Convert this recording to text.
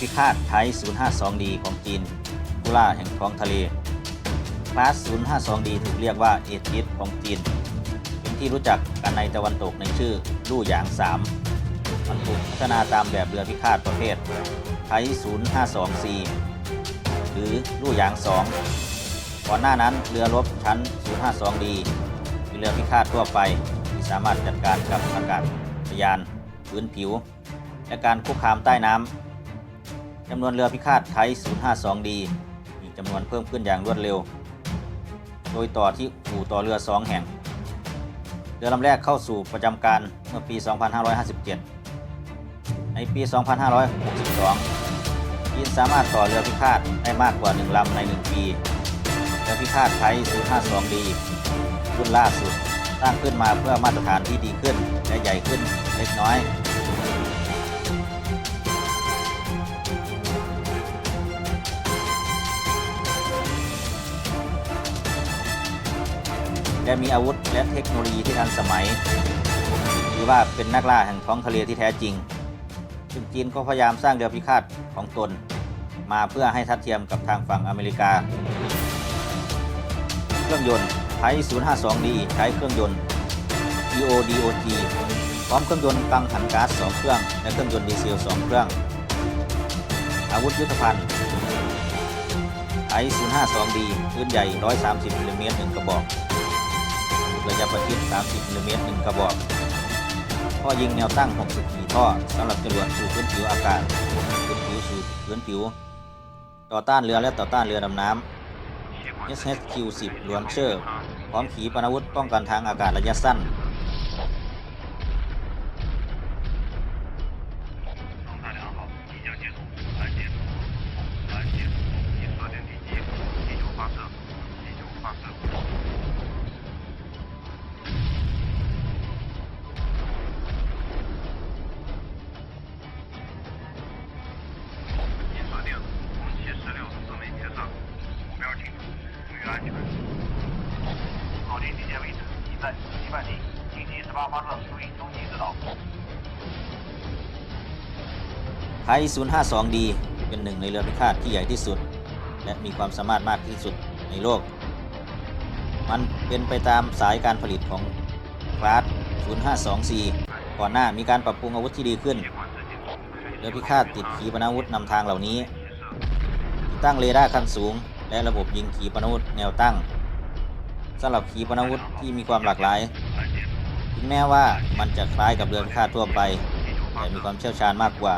พิฆาตไทย 052D ของจีนกุล่าแห่งท้องทะเล คลาส 052D ถูกเรียกว่าเอทิสของจีน เป็นที่รู้จักกันในตะวันตกในชื่อลู่หยาง 3 มันถูกพัฒนาตามแบบเรือพิฆาตประเภทไทย 052C หรือลู่หยาง 2 ก่อนหน้านั้นเรือรบชั้น 052D เป็นเรือพิฆาตทั่วไปที่สามารถจัดการกับอากาศยานพื้นผิว และการคุกคามใต้น้ำ จำนวนเรือพิฆาตไทย 052D มีจำนวนเพิ่มขึ้นอย่างรวดเร็ว โดยต่อที่อู่ต่อเรือ 2 แห่ง เรือลำแรกเข้าสู่ประจำการเมื่อปี 2557 ในปี 2562จีนสามารถต่อเรือพิฆาตได้มากกว่า 1 ลำใน 1 ปี เรือพิฆาตไทย 052D รุ่นล่าสุดสร้างขึ้นมาเพื่อมาตรฐานที่ดีขึ้นและใหญ่ขึ้นเล็กน้อย และมีอาวุธและเทคโนโลยีที่ทันสมัยถือว่าเป็นนักล่าแห่งท้องทะเลที่แท้จริง ซึ่งจีนก็พยายามสร้างเรือพิฆาตของตน มาเพื่อให้ทัดเทียมกับทางฝั่งอเมริกา เครื่องยนต์ไทย 052D ใช้เครื่องยนต์ EODOG พร้อมเครื่องยนต์กังหันก๊าซ2เครื่อง และเครื่องยนต์ดีเซล 2 เครื่อง อาวุธยุทโธภัณฑ์ไทย 052D ปืนใหญ่ 130มิลลิเมตร1กระบอก ระยะประชิด 30มิลลิเมตร 1 กระบอกท่อยิงแนวตั้ง 64 ท่อสำหรับจรวดสู่พื้นผิวอากาศพื้นผิวสู่พื้นผิว ต่อต้านเรือและต่อต้านเรือดำน้ำ SHQ-10 ลวนเชอร์พร้อมขีปนาวุธป้องกันทางอากาศระยะสั้น ไทย 052D เป็นหนึ่งในเรือพิฆาตที่ใหญ่ที่สุด และมีความสามารถมากที่สุดในโลก มันเป็นไปตามสายการผลิตของคลาส 052C ก่อนหน้ามีการปรับปรุงอาวุธที่ดีขึ้น เรือพิฆาตติดขีปนาวุธนำทางเหล่านี้ติดตั้งเรดาร์ขั้นสูง และระบบยิงขีปนาวุธแนวตั้งสำหรับขีปนาวุธที่มีความหลากหลาย ถึงแม้ว่ามันจะคล้ายกับเรือนค่าทั่วไป แต่มีความเชี่ยวชาญมากกว่า